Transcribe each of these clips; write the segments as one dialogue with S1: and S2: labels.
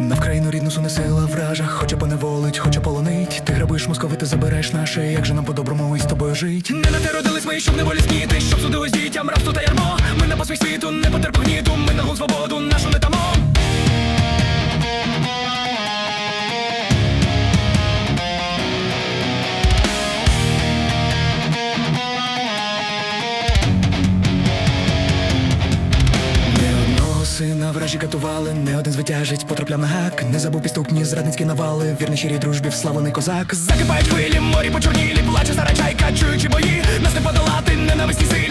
S1: На Вкраїну рідну суне сила вража, хоча поневолить, хоча полонить. Ти грабуєш московити, забереш наше, як же нам по-доброму із тобою жить. Не на те родились ми, щоб не волі зніти, щоб судилось дітям, рабство сина катували, не один звитяжить, потрапляв на гак. Не забув підступні зрадницькі навали, вірний щирій дружбі, вславлений козак. Закипають хвилі, морі почорнілі, плаче стара чайка, чуючи бої. Нас не подолати, ненависні силі,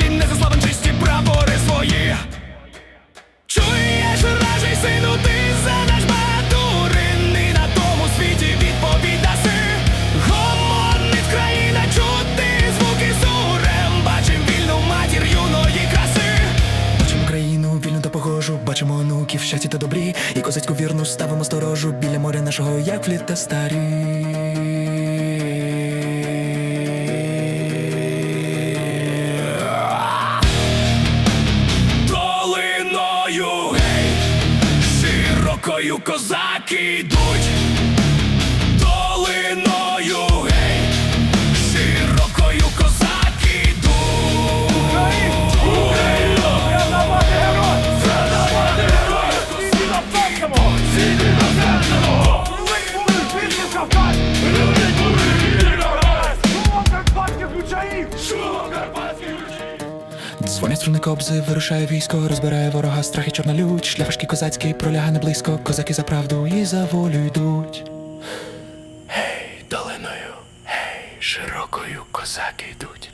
S1: бачимо онуків в щасті та добрі, і козацьку вірну ставимо сторожу біля моря нашого, як в літа старі. Долиною, гей, широкою козаки йдуть. Долиною, струни кобзи, вирушає військо, розбирає ворога, страхи і чорна лють, шляпашки козацькі пролягане близько, козаки за правду і за волю йдуть. Гей, долиною, гей, широкою козаки йдуть.